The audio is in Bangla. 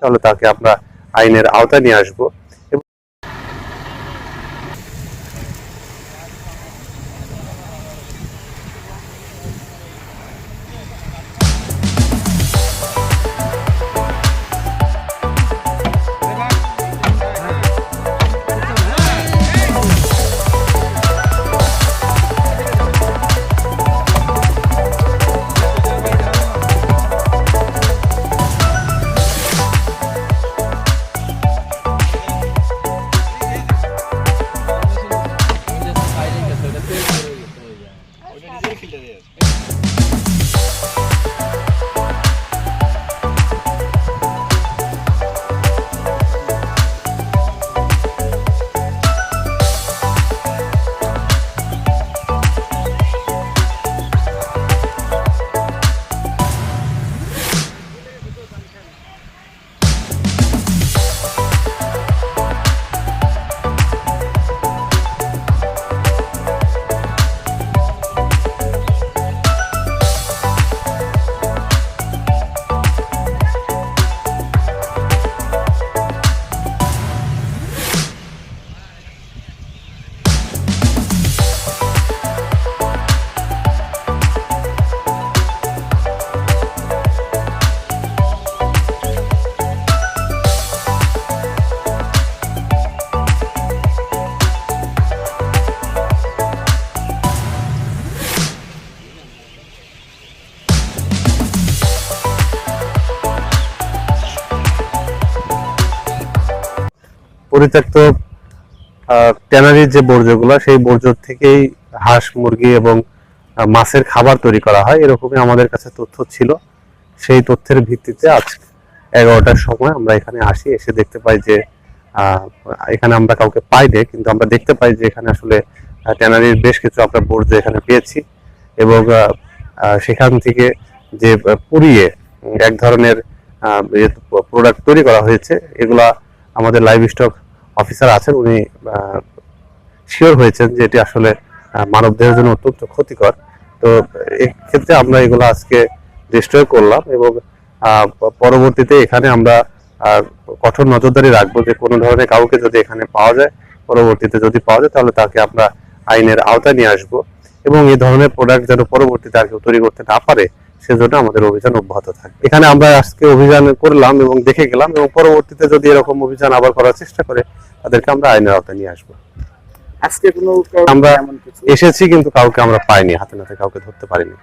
তাহলে তাকে আমরা আইনের আওতায় নিয়ে আসব। পরিত্যক্ত ট্যানারির যে বর্জ্যগুলো, সেই বর্জ্য থেকেই হাঁস, মুরগি এবং মাছের খাবার তৈরি করা হয়। এরকমই আমাদের কাছে তথ্য ছিল। সেই তথ্যের ভিত্তিতে আজ এগারোটার সময় আমরা এখানে আসি, এসে দেখতে পাই যে এখানে আমরা কাউকে পাই নি কিন্তু আমরা দেখতে পাই যে এখানে আসলে ট্যানারির বেশ কিছু আমরা বর্জ্য এখানে পেয়েছি এবং সেখান থেকে যে পুড়িয়ে এক ধরনের প্রোডাক্ট তৈরি করা হয়েছে, এগুলা আমাদের লাইভ স্টক অফিসার আছেন, উনি শিওর হয়েছেন যে এটি আসলে মানব দেহের জন্য অত্যন্ত ক্ষতিকর। তো এক্ষেত্রে আমরা এগুলো আজকে ডিস্ট্রয় করলাম এবং পরবর্তীতে এখানে আমরা কঠোর নজরদারি রাখব যে কোনো ধরনের কাউকে যদি এখানে পাওয়া যায়, পরবর্তীতে যদি পাওয়া যায়, তাহলে তাকে আমরা আইনের আওতায় নিয়ে আসব এবং এই ধরনের প্রোডাক্ট যেন পরবর্তীতে আর কেউ তৈরি করতে না পারে, সেজন্য আমাদের অভিযান অব্যাহত থাকবে। এখানে আমরা আজকে অভিযান করলাম এবং দেখে গেলাম এবং পরবর্তীতে যদি এরকম অভিযান আবার করার চেষ্টা করে তাদেরকে আমরা আইনের আওতায় নিয়ে আসব। আজকে কোনো আমরা এসেছি কিন্তু কাউকে আমরা পাইনি হাতে নাতে কাউকে ধরতে পারিনি।